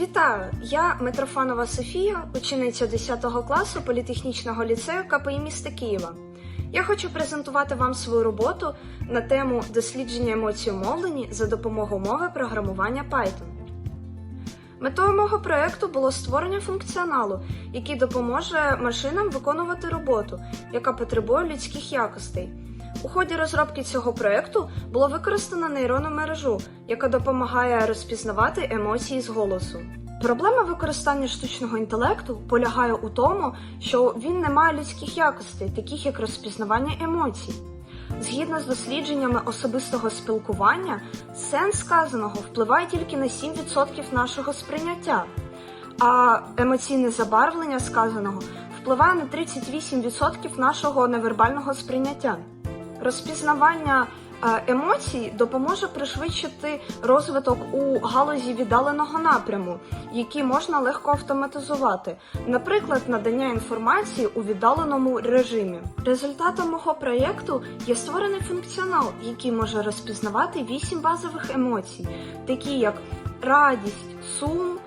Вітаю! Я Митрофанова Софія, учениця 10 класу політехнічного ліцею КПІ міста Києва. Я хочу презентувати вам свою роботу на тему дослідження емоцій у мовленні за допомогою мови програмування Python. Метою мого проєкту було створення функціоналу, який допоможе машинам виконувати роботу, яка потребує людських якостей. У ході розробки цього проєкту було використано нейронну мережу, яка допомагає розпізнавати емоції з голосу. Проблема використання штучного інтелекту полягає у тому, що він не має людських якостей, таких як розпізнавання емоцій. Згідно з дослідженнями особистого спілкування, сенс сказаного впливає тільки на 7% нашого сприйняття, а емоційне забарвлення сказаного впливає на 38% нашого невербального сприйняття. Розпізнавання е, емоцій допоможе пришвидшити розвиток у галузі віддаленого напряму, які можна легко автоматизувати, наприклад, надання інформації у віддаленому режимі. Результатом мого проєкту є створений функціонал, який може розпізнавати вісім базових емоцій, такі як радість, сум,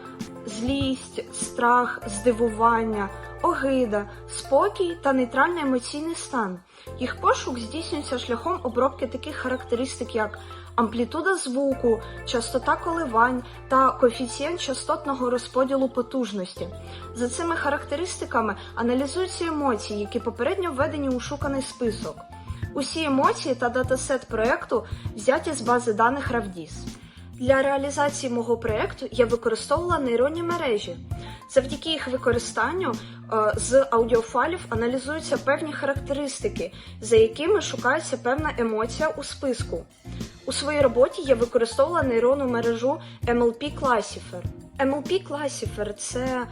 злість, страх, здивування, огида, спокій та нейтральний емоційний стан. Їх пошук здійснюється шляхом обробки таких характеристик, як амплітуда звуку, частота коливань та коефіцієнт частотного розподілу потужності. За цими характеристиками аналізуються емоції, які попередньо введені у шуканий список. Усі емоції та датасет проєкту взяті з бази даних Ravdis. Для реалізації мого проєкту я використовувала нейронні мережі. Завдяки їх використанню е, з аудіофайлів аналізуються певні характеристики, за якими шукається певна емоція у списку. У своїй роботі я використовувала нейронну мережу MLP Classifier. MLP Classifier – це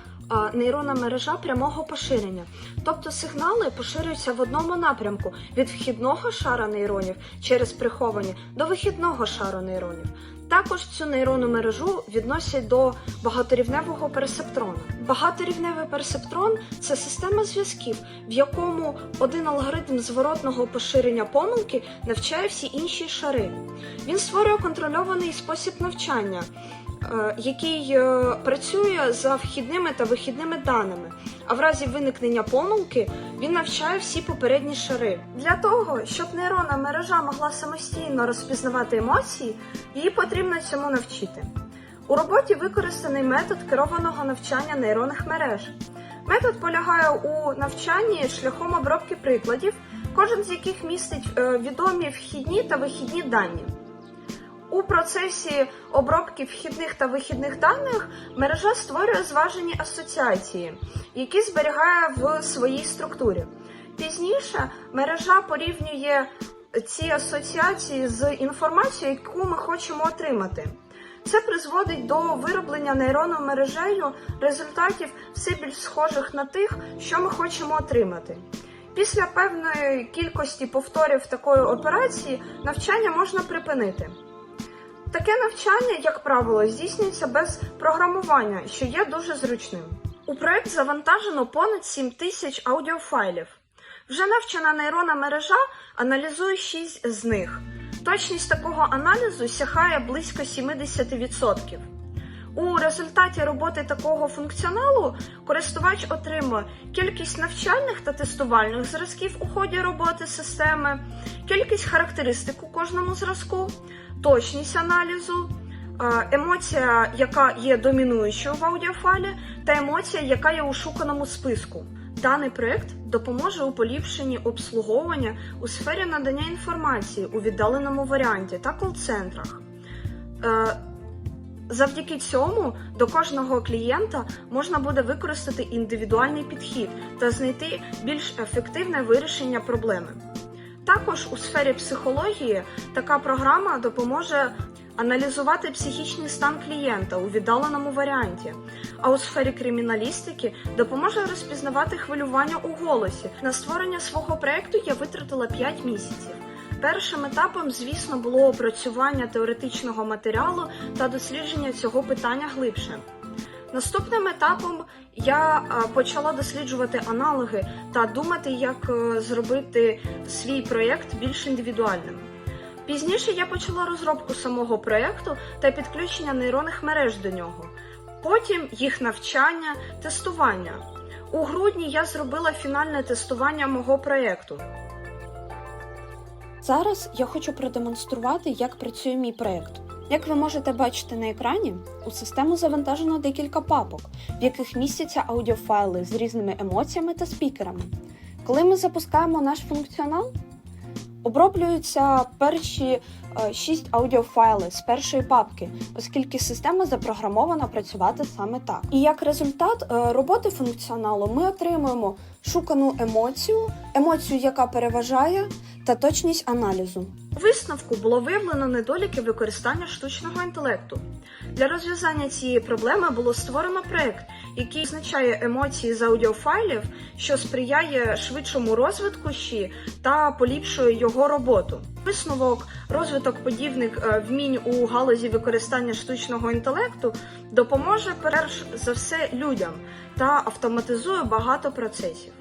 нейронна мережа прямого поширення, тобто сигнали поширюються в одному напрямку від вхідного шара нейронів через приховані до вихідного шару нейронів. Також цю нейронну мережу відносять до багаторівневого персептрона. Багаторівневий персептрон це система зв'язків, в якому один алгоритм зворотного поширення помилки навчає всі інші шари. Він створює контрольований спосіб навчання, е, який е, працює за вхідними та вихідними даними. А в разі виникнення помилки він навчає всі попередні шари. Для того, щоб нейронна мережа могла самостійно розпізнавати емоції, її потрібно цьому навчити. У роботі використаний метод керованого навчання нейронних мереж. Метод полягає у навчанні шляхом обробки прикладів, кожен з яких містить е, відомі вхідні та вихідні дані. У процесі обробки вхідних та вихідних даних мережа створює зважені асоціації, які зберігає в своїй структурі. Пізніше мережа порівнює ці асоціації з інформацією, яку ми хочемо отримати. Це призводить до вироблення нейронною мережею результатів все більш схожих на тих, що ми хочемо отримати. Після певної кількості повторів такої операції навчання можна припинити. Таке навчання, як правило, здійснюється без програмування, що є дуже зручним. У проект завантажено понад 7 тисяч аудіофайлів. Вже навчена нейронна мережа аналізує 6 з них. Точність такого аналізу сягає близько 70%. У результаті роботи такого функціоналу користувач отримує кількість навчальних та тестувальних зразків у ході роботи системи, кількість характеристик у кожному зразку, точність аналізу, е, емоція, яка є домінуючою в аудіофайлі, та емоція, яка є у шуканому списку. Даний проект допоможе у поліпшенні обслуговування у сфері надання інформації у віддаленому варіанті та кол-центрах. Завдяки цьому до кожного клієнта можна буде використати індивідуальний підхід та знайти більш ефективне вирішення проблеми. Також у сфері психології така програма допоможе аналізувати психічний стан клієнта у віддаленому варіанті, а у сфері криміналістики допоможе розпізнавати хвилювання у голосі. На створення свого проєкту я витратила 5 місяців. Першим етапом, звісно, було опрацювання теоретичного матеріалу та дослідження цього питання глибше. Наступним етапом я е, почала досліджувати аналоги та думати, як е, зробити свій проєкт більш індивідуальним. Пізніше я почала розробку самого проєкту та підключення нейронних мереж до нього. потім їх навчання, тестування. У грудні я зробила фінальне тестування мого проєкту. Зараз я хочу продемонструвати, як працює мій проєкт. Як ви можете бачити на екрані, у систему завантажено декілька папок, в яких містяться аудіофайли з різними емоціями та спікерами. Коли ми запускаємо наш функціонал, оброблюються перші е, шість аудіофайли з першої папки, оскільки система запрограмована працювати саме так. І як результат е, роботи функціоналу ми отримуємо шукану емоцію, емоцію, яка переважає, та точність аналізу. У висновку було виявлено недоліки використання штучного інтелекту. Для розв'язання цієї проблеми було створено проект, який визначає емоції з аудіофайлів, що сприяє швидшому розвитку ЩІ та поліпшує його роботу. Висновок розвиток подібних е, вмінь у галузі використання штучного інтелекту допоможе перш за все людям та автоматизує багато процесів.